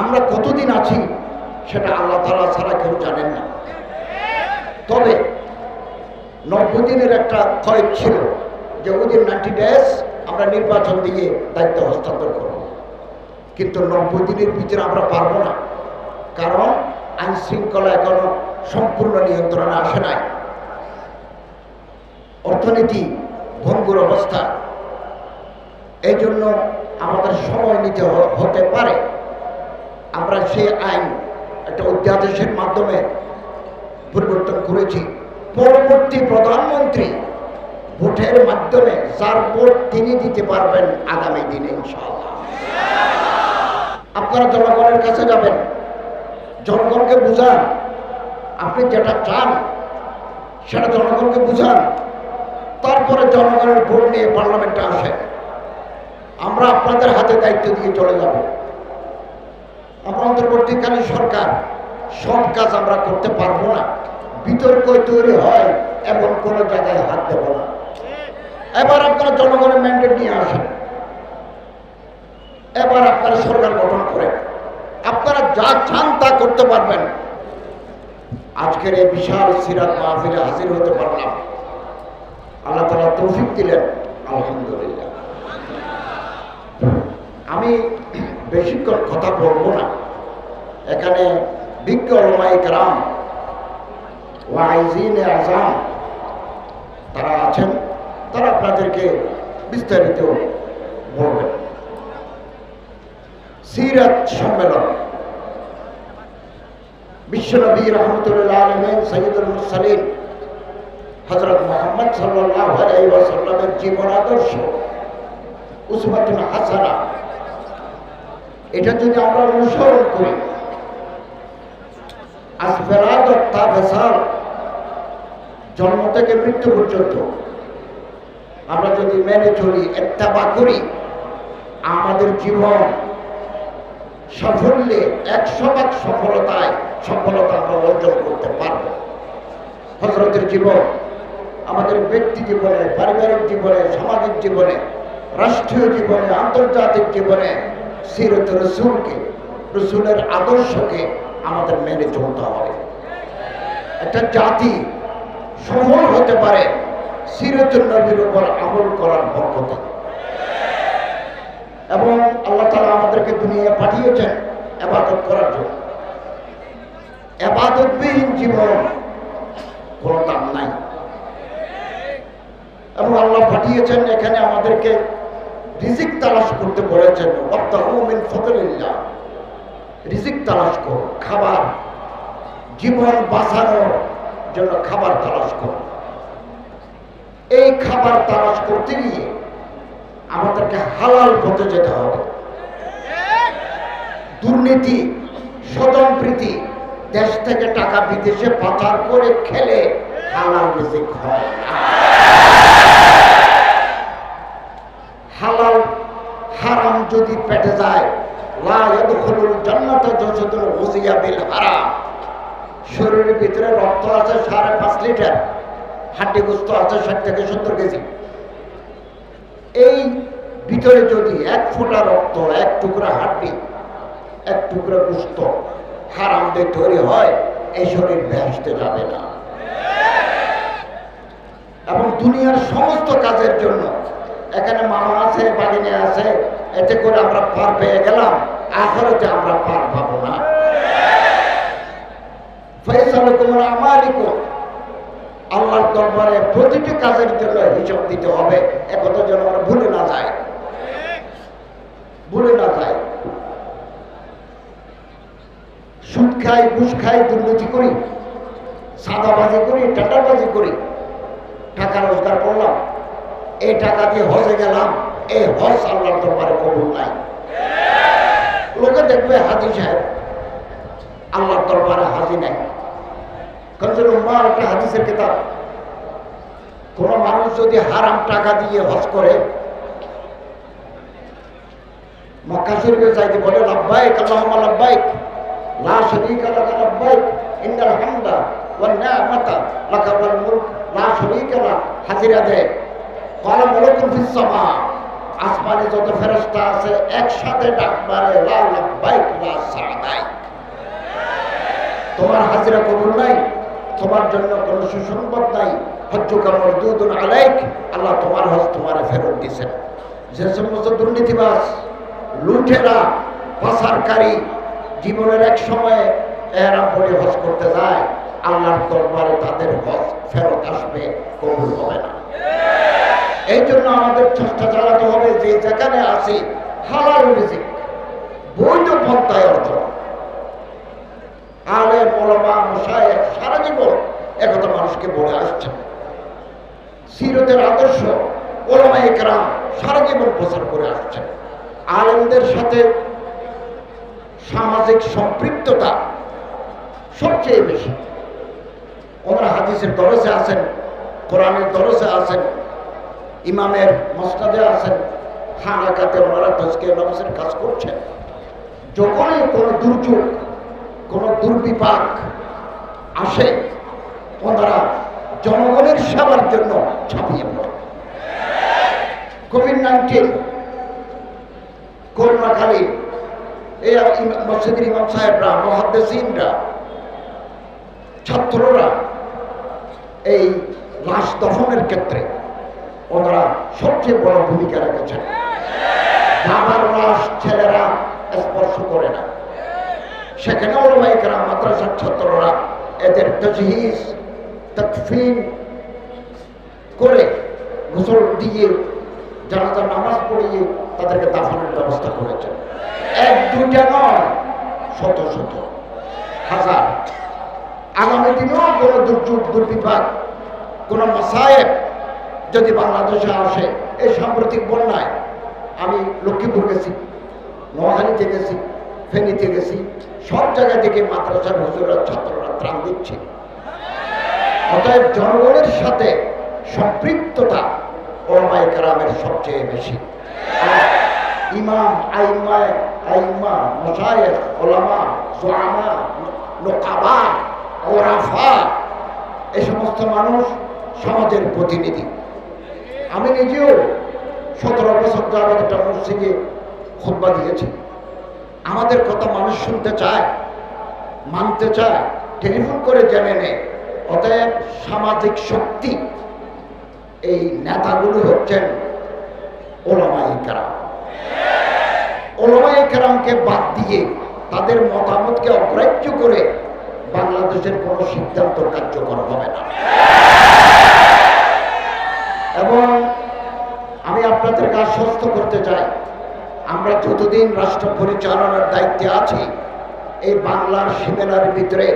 আমরা কতদিন আছি সেটা আল্লাহ তালা ছাড়া কেউ জানেন না। তবে নব্বই দিনের একটা ক্ষয় ছিল যে ওদিন নাইনটি ডেজ আমরা নির্বাচন দিয়ে দায়িত্ব হস্তান্তর করব। কিন্তু নব্বই দিনের ভিতরে আমরা পারব না। কারণ আইন শৃঙ্খলা এখনও সম্পূর্ণ নিয়ন্ত্রণে আসে নাই। অর্থনীতি ভঙ্গুর অবস্থা। এই জন্য আমাদের সময় নিতে হতে পারে। আমরা সেই আইন একটা অধ্যাদেশের মাধ্যমে পরিবর্তন করেছি, পরবর্তী প্রধানমন্ত্রী ভোটের মাধ্যমে যার ভোট তিনি দিতে পারবেন আগামী দিনে ইনশাআল্লাহ। আপনারা জনগণের কাছে যাবেন, জনগণকে বুঝান, আপনি যেটা চান সেটা জনগণকে বুঝান, তারপরে জনগণের ভোট নিয়ে পার্লামেন্টে আসে আমরা আপনাদের হাতে দায়িত্ব দিয়ে চলে যাব। অন্তর্বর্তীকালীন সরকার, সব কাজ আমরা করতে পারব না। বিতর্ক তৈরি হয়, এমন কোনো জায়গায় হাত দেব না। এবার আপনারা জনগণের ম্যান্ডেট নিয়ে আসেন। এবার আপনারা সরকার গঠন করেন। আপনারা যা চান তা করতে পারবেন। আজকের এই বিশাল সিরাত মাহফিলে হাজির হতে পারলাম। আল্লাহ তালা তৌফিক দিলেন। আলহামদুলিল্লাহ। আমি বেশিক্ষণ কথা বলব না। এখানে বিজ্ঞ আজাম তারা আছেন, তারা আপনাদেরকে বিস্তারিত বলবেন। সিরাত সম্মেলন। বিশ্বনবী রহমতুল্লাহ আলমেন সৈয়দুল মুরসালিন হজরত মোহাম্মদ সাল্লাহ আলাইসাল্লামের জীবন আদর্শ উসমাতুল হাসানা এটা যদি আমরা অনুসরণ করি জন্ম থেকে মৃত্যু পর্যন্ত আমরা যদি মেনে চলি, এত্তাবা করি, আমাদের জীবন সাফল্যে একশো ভাগ সফলতায় সফলতা আমরা অর্জন করতে পারব। হজরতের জীবন আমাদের ব্যক্তি জীবনে, পারিবারিক জীবনে, সামাজিক জীবনে, রাষ্ট্রীয় জীবনে, আন্তর্জাতিক জীবনে সিরত রসুলকে, রসুলের আদর্শকে আমাদের মেনে চলতে হবে। একটা জাতি সফল হতে পারে সিরতুল নবীর উপর আমল করার বরকতে এবং আল্লাহ তালা আমাদেরকে দুনিয়া পাঠিয়েছেন আবাদত করার জন্য। আবাদতবিহীন জীবন কোনো দাম নাই। এবং আল্লাহ পাঠিয়েছেন এখানে আমাদেরকে রিজিক তালাশ করতে বলেছেন মিন ফদলিল্লাহ। রিজিক তালাশ করো, খাবার, জীবন বাঁচানোর জন্য খাবার তালাশ করো। এই খাবার তালাশ করতে গিয়ে আমাদেরকে হালাল পথে যেতে হবে। দুর্নীতি স্বজনপ্রীতি দেশ থেকে টাকা বিদেশে পাচার করে খেলে হালাল রিজিক হয়। হালাল, হারাম যদি পেটে যায় হারাম। শরীরের ভিতরে রক্ত আছে সাড়ে পাঁচ লিটার, হাড্ডি গোস্ত আছে ষাট থেকে সত্তর কেজি। এই ভিতরে যদি এক ফোঁটা রক্ত, এক টুকরা হাড্ডি, এক টুকরা গোস্ত হারাম দিয়ে তৈরি হয়, এই শরীর ভেসতে যাবে না। এবং দুনিয়ার সমস্ত কাজের জন্য এখানে মামা আছে বাগিনে আছে, এতে করে আমরা পার পেয়ে গেলাম। আখরতে আমরা পার পাবো না। সুদ খাই খাই, দুর্নীতি করি, সাদাবাজি করি করি, টাকা রোজগার করলাম। এই টাকা দিয়ে হজে গেলাম, এই হজ আল্লাহর দরবারে কবুল নাই। লোকে দেখবে হাজি সাহেব, আল্লাহর দরবারে হাজি নাই। কঞ্জল উম্মার একটা হাদিসের কিতাব, কোন মানুষ যদি হারাম টাকা দিয়ে হজ করে হাজিরা দেয় আসমানে যত ফেরস্তা আছে, একসাথে ডাক মারে, লা লাব্বাইক তোমার হাজিরা কবুল নাই, তোমার জন্য কোনো সুসংবাদ নাই। হজ্জ কামর দুদুন আলাইক, আল্লাহ তোমার হজ তোমার ফেরত দিছেন। যে সমস্ত দুর্নীতিবাস লুঠেরা পাচারকারী জীবনের এক সময়ে এরা বলে হজ করতে যায়, আল্লাহর দরবারে তাদের হজ ফেরত আসবে, কবুল হবে না। এই জন্য আমাদের চেষ্টা চালাতে হবে যে যেখানে আসি হালাল রিজিক, বৈধ পন্থায় অর্জন। আলে মলমা মশায়েক সারা জীবন একথা মানুষকে বলে আসছেন সিরতের আদর্শ ওলামা একরাম সারা জীবন প্রচার করে আসছেন আলেমদের সাথে সামাজিক সম্পৃক্ততা সবচেয়ে বেশি। ওনারা হাদিসের দরজে আছেন, কোরআনের দরজে আছেন ইমামের মস্তাদে আছেন হানাকাতে ওনারা তজকে নমসের কাজ করছেন। যখনই কোনো দুর্যোগ, কোনো দুর্বিপাক আসে, ওনারা জনগণের সেবার জন্য ছাপিয়ে পড়ে কোভিড নাইন্টিন করোনাকালীন এই মসজিদের ইমাম সাহেবরা, মহাদ্দেসিনরা, ছাত্ররা এই লাশ দফনের ক্ষেত্রে ওনারা সবচেয়ে বড় ভূমিকা রেখেছেন। বাবার লাশ ছেলেরা স্পর্শ করে না। সেখানে ওলামাইকরা মাদ্রাসার ছাত্ররা এদের তজহিজ, তকফিন করে গোসল দিয়ে জানাজার নামাজ পড়িয়ে তাদেরকে দাফনের ব্যবস্থা করেছেন। এক, দুইটা নয়, শত শত, হাজার। আগামী দিনেও কোনো দুর্যোগ, দুর্বিপাক, কোনো মাসায়েব যদি বাংলাদেশে আসে, এই সাম্প্রতিক বন্যায় আমি লক্ষ্মীপুর গেছি, নোয়াখালীতে গেছি, ফেনীতে গেছি, সব জায়গা থেকে মাদ্রাসার হুজুরা ছাত্ররা ত্রাণ দিচ্ছে। অতএব জনগণের সাথে সম্পৃক্ততা ওলামাই কারামের সবচেয়ে বেশি। ইমাম, আইমায়, আইমা, মশায়েখ, ওলামা সোয়ামা নোকাবা, ওরাফা এই সমস্ত মানুষ সমাজের প্রতিনিধি। আমি নিজেও সতেরো বছর যাবত একটা মসজিদে খোদ্া দিয়েছি। আমাদের কথা মানুষ শুনতে চায়, মানতে চায়, টেলিফোন করে জেনে নেয়। অতএব সামাজিক শক্তি, এই নেতাগুলো হচ্ছেন ওলামাই কারাম। ওলামাই কারামকে বাদ দিয়ে তাদের মতামতকে অগ্রাহ্য করে বাংলাদেশের কোনো সিদ্ধান্ত কার্যকর হবে না। এবং আমি আপনাদেরকে আশ্বস্ত করতে চাই। আমরা যতদিন রাষ্ট্র পরিচালনার দায়িত্বে আছি, এই বাংলার সীমানার ভিতরে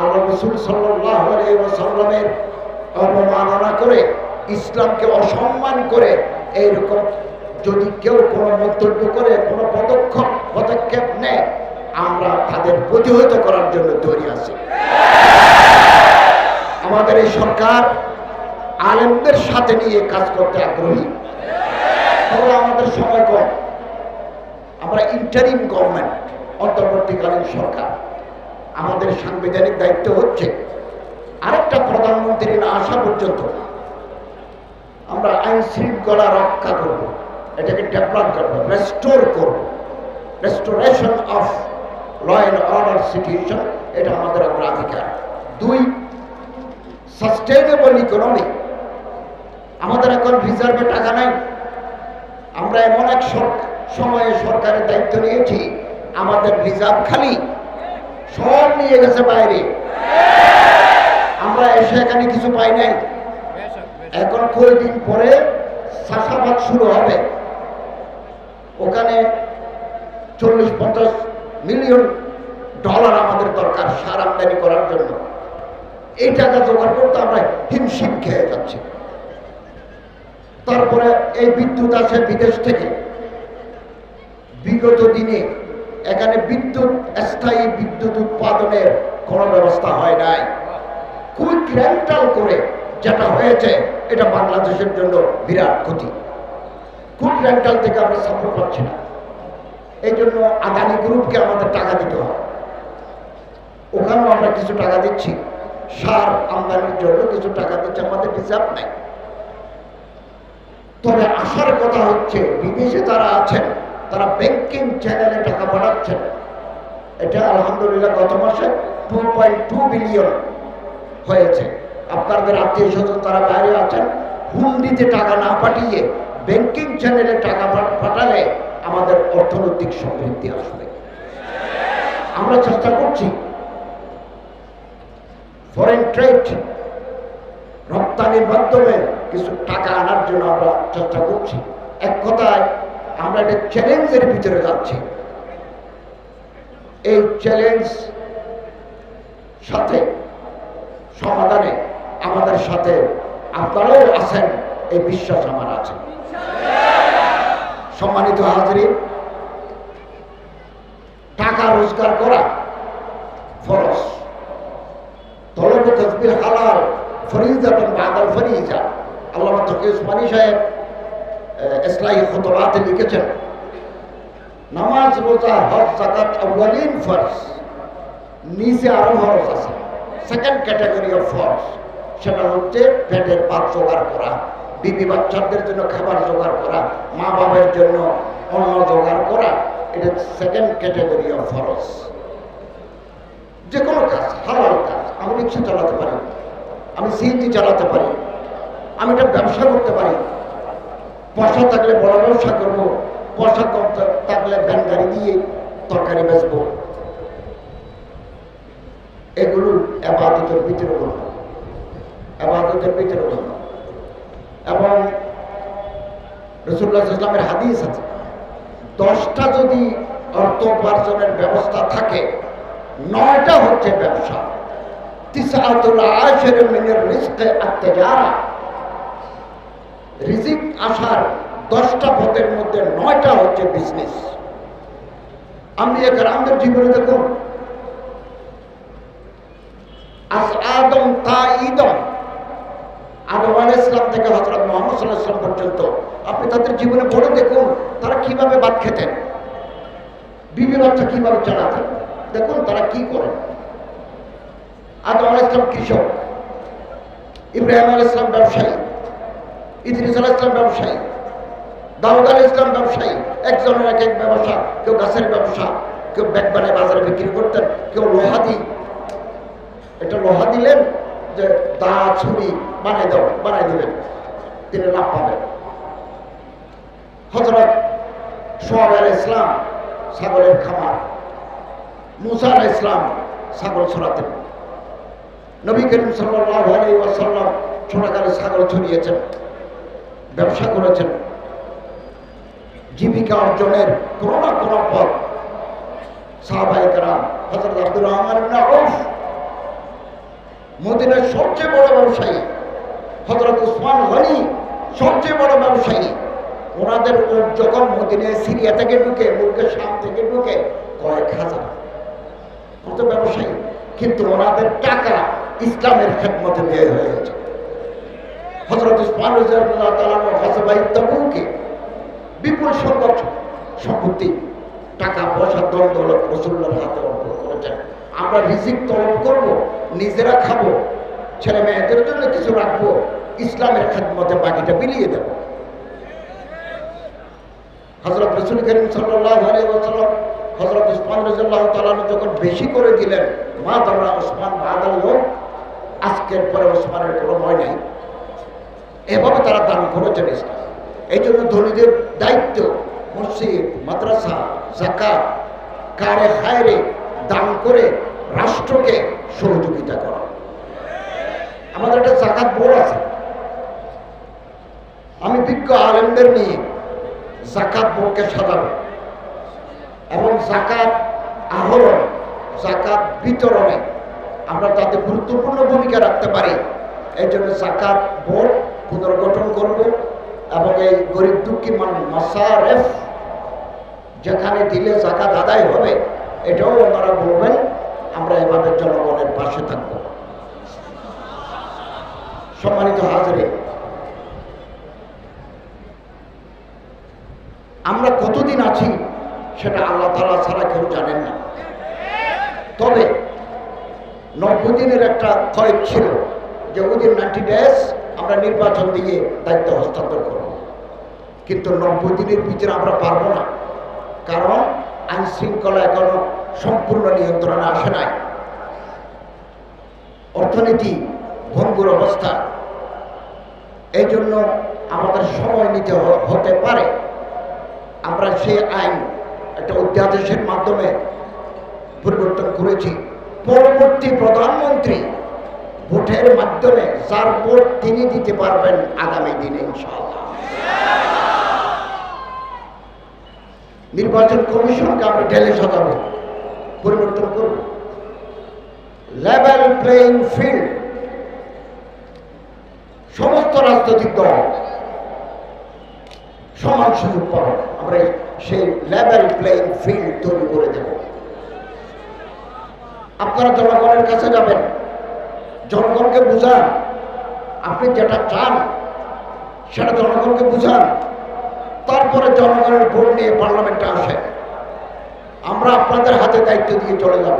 আল্লাহ রসুল সাল্লামের অবমাননা করে, ইসলামকে অসম্মান করে, এইরকম যদি কেউ কোনো মন্তব্য করে, কোনো পদক্ষেপ পদক্ষেপ নেয়, আমরা তাদের প্রতিহত করার জন্য তৈরি আছি। আমাদের এই সরকার আলেমদের সাথে নিয়ে কাজ করতে আগ্রহী? আমাদের সময় কম। আমরা ইন্টারিম গভর্নমেন্ট অন্তর্বর্তীকালীন সরকার। আমাদের সাংবিধানিক দায়িত্ব হচ্ছে আরেকটা প্রধানমন্ত্রী না আসা পর্যন্ত আমরা আইন শৃঙ্খলা রক্ষা করব। এটাকে ডেভেলপ করব রেস্টোর করব। Restoration of law and order situation এটা আমাদের অগ্রাধিকার। দুই সাস্টেনেবল ইকোনমি আমাদের এখন রিজার্ভে টাকা নাই। আমরা এমন এক সময়ে সরকারের দায়িত্ব নিয়েছি, আমাদের রিজার্ভ খালি। সব নিয়ে গেছে বাইরে। আমরা এসে এখানে কিছু পাই নাই। এখন কয়েকদিন পরে চাষাবাদ শুরু হবে। ওখানে চল্লিশ পঞ্চাশ মিলিয়ন ডলার আমাদের দরকার সার আমদানি করার জন্য। এই টাকা জোগাড় করতে আমরা হিমশিম খেয়ে যাচ্ছি। তারপরে এই বিদ্যুৎ আসে বিদেশ থেকে। বিগত দিনে এখানে বিদ্যুৎ, স্থায়ী বিদ্যুৎ উৎপাদনের কোনো ব্যবস্থা হয় নাই। কুইক রেন্টাল করে যেটা হয়েছে, এটা বাংলাদেশের জন্য বিরাট ক্ষতি। কুইক রেন্টাল থেকে আমরা সাপোর্ট পাচ্ছি না। এই জন্য আদানি গ্রুপকে আমাদের টাকা দিতে হয় ওখানেও আমরা কিছু টাকা দিচ্ছি। সার আমদানির জন্য কিছু টাকা দিচ্ছি, আমাদের রিজার্ভ নাই। তবে আসার কথা হচ্ছে, বিদেশে যারা আছেন, তারা ব্যাংকিং চ্যানেলে টাকা পাঠাচ্ছেন। এটা আলহামদুলিল্লাহ গত মাসে টু পয়েন্ট টু বিলিয়ন হয়েছে। আপনাদের আত্মীয় স্বজন তারা বাইরে আছেন, হুন্ডিতে টাকা না পাঠিয়ে ব্যাংকিং চ্যানেলে টাকা পাঠালে আমাদের অর্থনৈতিক সমৃদ্ধি আসবে। আমরা চেষ্টা করছি। ফরেন ট্রেড রপ্তানির মাধ্যমে কিছু টাকা আনার জন্য আমরা চেষ্টা করছি। এক কথায়, আমরা একটা চ্যালেঞ্জের ভিতরে যাচ্ছি। এই চ্যালেঞ্জ সাথে, সমাধানে আমাদের সাথে আপনারাও আছেন, এই বিশ্বাস আমার আছে। সম্মানিত হাজরিন, টাকা রোজগার করা ফরজ তলব তসবির হালাল ফরিজাতন বাদাল ফরিজা সাহেব খুতবাতে লিখেছেন, নামাজ, রোজা, হজ জাকাত আউয়ালিন ফরজ আরও ফরজ আছে। সেকেন্ড ক্যাটাগরি অফ ফরজ সেটা হচ্ছে পেটের পাত জোগাড় করা, বিবি বাচ্চাদের জন্য খাবার জোগাড় করা, মা বাবার জন্য অন্ন জোগাড় করা, এটা সেকেন্ড ক্যাটাগরি অফ ফরজ যে কোনো কাজ, হালাল কাজ, আমি রিক্সা চালাতে পারি, আমি সিএনজি চালাতে পারি আমি একটা ব্যবসা করতে পারি। পয়সা থাকলে বড় ব্যবসা করব পয়সা কম থাকলে ভ্যান গাড়ি দিয়ে তরকারি বেচবো। এগুলো আবাদতের ভিতরে গণ্য আবাদতের ভিতরে গণ্য এবং রসুল্লাহ ইসলামের হাদিস আছে। দশটা যদি অর্থ উপার্জনের ব্যবস্থা থাকে, নয়টা হচ্ছে ব্যবসা। তিসাতুল আশের মিনের রিস্কে আত্মেজারা রিজিক আসার দশটা পথের মধ্যে নয়টা হচ্ছে বিজনেস আমি এখানে আমাদের জীবনে দেখুন। আদম, তা ইদম। আদম ইসলাম থেকে হজরত মোহাম্মদ সাল্লাহ ইসলাম পর্যন্ত। আপনি তাদের জীবনে পড়ে দেখুন, তারা কীভাবে ভাত খেতেন। বিবি বাচ্চা কীভাবে চালাতেন। দেখুন তারা কি করেন। আদম আলাহ ইসলাম কৃষক। ইব্রাহিম আলাহ ইসলাম ব্যবসায়ী। ইদ্রিস আলাহ ইসলাম ব্যবসায়ী, দাউদ আলাহ ইসলাম ব্যবসায়ী, একজনের এক এক ব্যবসা, কেউ গাছের ব্যবসা, কেউ ব্যাগ বানায় বাজারে বিক্রি করতেন, কেউ লোহা দি এটা লোহা দিলেন যে দা, ছুরি বানাই দাও বানাই দিবেন তিনি লাভ পাবেন। হজরত সোহাব আল ইসলাম ছাগলের খামার, মুসা আল ইসলাম ছাগল ছড়াতেন। নবী করিম সাল্লাহ আলী ওয়াসাল্লাম ছোটকালে ছাগল ছড়িয়েছেন। ব্যবসা করেছেন। জীবিকা অর্জনের কোনো না কোনো পথ সাহাবাহিকরা হজরত আব্দুর রহমান সবচেয়ে বড় ব্যবসায়ী হজরত উসমান সবচেয়ে বড় ব্যবসায়ী। ওনাদের যখন মদিনায় সিরিয়া থেকে ঢুকে মুলকের শাম থেকে ঢুকে, কয়েক হাজার। কত ব্যবসায়ী। কিন্তু ওনাদের টাকা ইসলামের খেদমতে ব্যয় হয়েছে হজরত উসমান রাজিয়াল্লাহু তাআলা বিপুল সংখ্যক সম্পত্তি টাকা পয়সা দল দৌলত রসুল্লার হাতে অর্পণ করেছেন। আমরা রিজিক তলব করব, নিজেরা খাব, ছেলে মেয়েদের জন্য কিছু রাখব, ইসলামের খেদমতে বাকিটা বিলিয়ে দেব। হজরত রসুল করিম সাল্লাহ হজরত উসমান রাজিয়াল্লাহু তাআলা যখন বেশি করে দিলেন, মা তোমরা উসমান বাদাল হোক আজকের পরে ওসমানের কোনো ভয় নেই। এভাবে তারা দান করেছেন ইসলাম এই জন্য ধনীদের দায়িত্ব, মসজিদ, মাদ্রাসা জাকাত কারে হায়রে দান করে রাষ্ট্রকে সহযোগিতা করা। আমাদের একটা জাকাত বোর্ড আছে। আমি বিজ্ঞ আলেমদের নিয়ে জাকাত বোর্ডকে সাজাবো। এবং জাকাত আহরণ জাকাত বিতরণে আমরা তাতে গুরুত্বপূর্ণ ভূমিকা রাখতে পারি। এই জন্য জাকাত বোর্ড পুনর্গঠন করব এবং এই গরিব দুঃখী মানুষ যেখানে দিলে জাকাত আদায় হবে, এটাও ওনারা বলবেন, আমরা এভাবে জনগণের পাশে থাকব। সম্মানিত হাজরে, আমরা কতদিন আছি সেটা আল্লাহ তালা ছাড়া কেউ জানেন না। তবে নব্বই দিনের একটা ক্ষয় ছিল, যে ওদিন নাইনটি ডেজ আমরা নির্বাচন দিয়ে দায়িত্ব হস্তান্তর করব। কিন্তু নব্বই দিনের ভিতরে আমরা পারব না। কারণ আইন শৃঙ্খলা এখনও সম্পূর্ণ নিয়ন্ত্রণে আসে নাই। অর্থনীতি ভঙ্গুর অবস্থা। এই জন্য আমাদের সময় নিতে হতে পারে। আমরা সেই আইন একটা অধ্যাদেশের মাধ্যমে পরিবর্তন করেছি। পরবর্তী প্রধানমন্ত্রী ভোটের মাধ্যমে যার ভোট তিনি দিতে পারবেন আগামী দিনে, ইনশাআল্লাহ। নির্বাচন কমিশনকে আমরা ঢেলে সাজাবো পরিবর্তন করব লেভেল প্লেইং ফিল্ড সমস্ত রাজনৈতিক দল সমান সুযোগ পাবে। আমরা সেই লেভেল প্লেইং ফিল্ড তৈরি করে দেব। আপনারা জনগণের কাছে যাবেন। জনগণকে বুঝান। আপনি যেটা চান, সেটা জনগণকে বুঝান। তারপরে জনগণের ভোট নিয়ে পার্লামেন্টে আসে আমরা আপনাদের হাতে দায়িত্ব দিয়ে চলে যাব।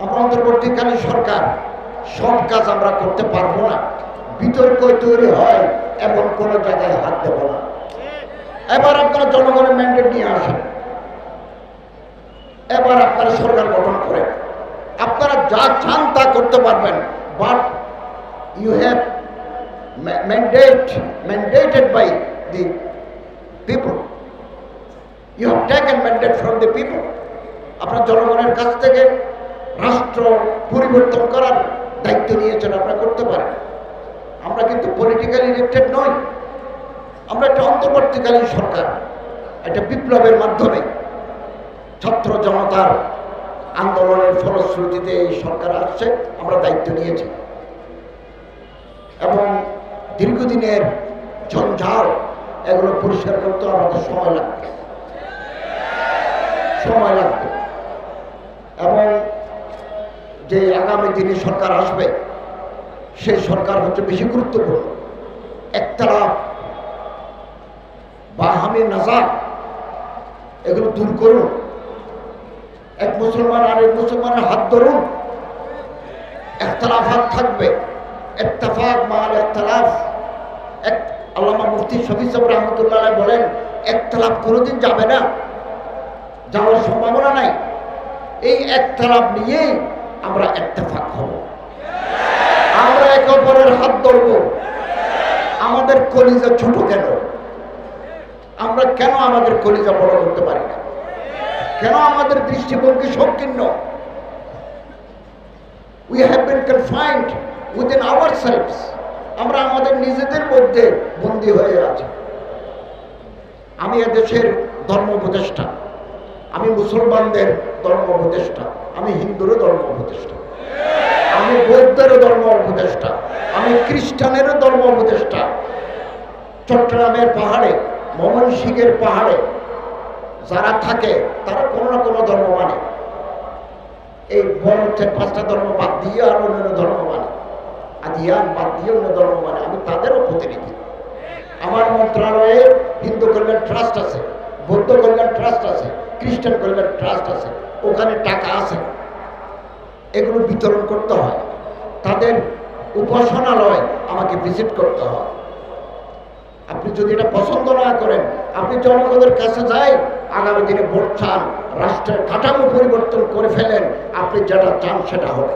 আমরা অন্তর্বর্তীকালীন সরকার, সব কাজ আমরা করতে পারব না। বিতর্ক তৈরি হয়, এমন কোনো জায়গায় হাত দেব না। এবার আপনারা জনগণের ম্যান্ডেট নিয়ে আসেন। এবার আপনারা সরকার গঠন করেন। আপনারা যা চান তা করতে পারবেন। But you have mandate mandated by the people you have taken mandate from the people আপনার জনগণের কাছ থেকে রাষ্ট্র পরিবর্তন করার দায়িত্ব নিয়েছেন, আপনারা করতে পারেন। আমরা কিন্তু পলিটিক্যালি ইলেক্টেড নই। আমরা একটা অন্তর্বর্তীকালীন সরকার, একটা বিপ্লবের মাধ্যমে। ছাত্র জনতার আন্দোলনের ফলশ্রুতিতে এই সরকার আসছে, আমরা দায়িত্ব নিয়েছি। এবং দীর্ঘদিনের ঝঞ্ঝাল এগুলো পরিষ্কার করতে আমাদের সময় লাগবে। সময় লাগবে। এবং যে আগামী দিনে সরকার আসবে, সেই সরকার হচ্ছে বেশি গুরুত্বপূর্ণ। একতলা বাহামি নাজার, এগুলো দূর করুন। এক মুসলমান আর এক মুসলমানের হাত ধরুন। একতলাফাত থাকবে। এত্তাফাক মাল, একতলাফ। এক আল্লামা মুফতি শফি রহমতুল্লাহ বলেন, একতলাফ কোনোদিন যাবে না। যাওয়ার সম্ভাবনা নাই। এই একতলাফ নিয়েই আমরা একতফাক হব। আমরা একে অপরের হাত ধরব। আমাদের কলিজা ছোট কেন? আমরা কেন আমাদের কলিজা বড় করতে পারি না? কেন আমাদের দৃষ্টিভঙ্গি সংকীর্ণ? We have been confined within our selves আমরা আমাদের নিজেদের মধ্যে বন্দী হয়ে আছি। আমি এদেশের ধর্ম উপদেষ্টা। আমি মুসলমানদের ধর্ম উপদেষ্টা। আমি হিন্দুরও ধর্ম উপদেষ্টা। আমি বৌদ্ধেরও ধর্ম উপদেষ্টা। আমি খ্রিস্টানেরও ধর্ম উপদেষ্টা। চট্টগ্রামের পাহাড়ে মমন ময়মনসিংহের পাহাড়ে যারা থাকে, তারা কোনো না কোনো ধর্ম মানে। এই বড় পাঁচটা ধর্ম বাদ দিয়ে আর অন্যান্য ধর্ম মানে। আর আদিয়ান বাদ দিয়ে অন্য ধর্ম মানে। আমি তাদেরও প্রতিনিধি। আমার মন্ত্রণালয়ে হিন্দু কল্যাণ ট্রাস্ট আছে, বৌদ্ধ কল্যাণ ট্রাস্ট আছে, খ্রিস্টান কল্যাণ ট্রাস্ট আছে, ওখানে টাকা আছে। এগুলো বিতরণ করতে হয়। তাদের উপাসনালয় আমাকে ভিজিট করতে হয়। আপনি যদি এটা পছন্দ না করেন, আপনি জনগণের কাছে যাই আগামী দিনে ভোট রাষ্ট্রের কাঠামো পরিবর্তন করে ফেলেন আপনি যেটা চান সেটা হবে।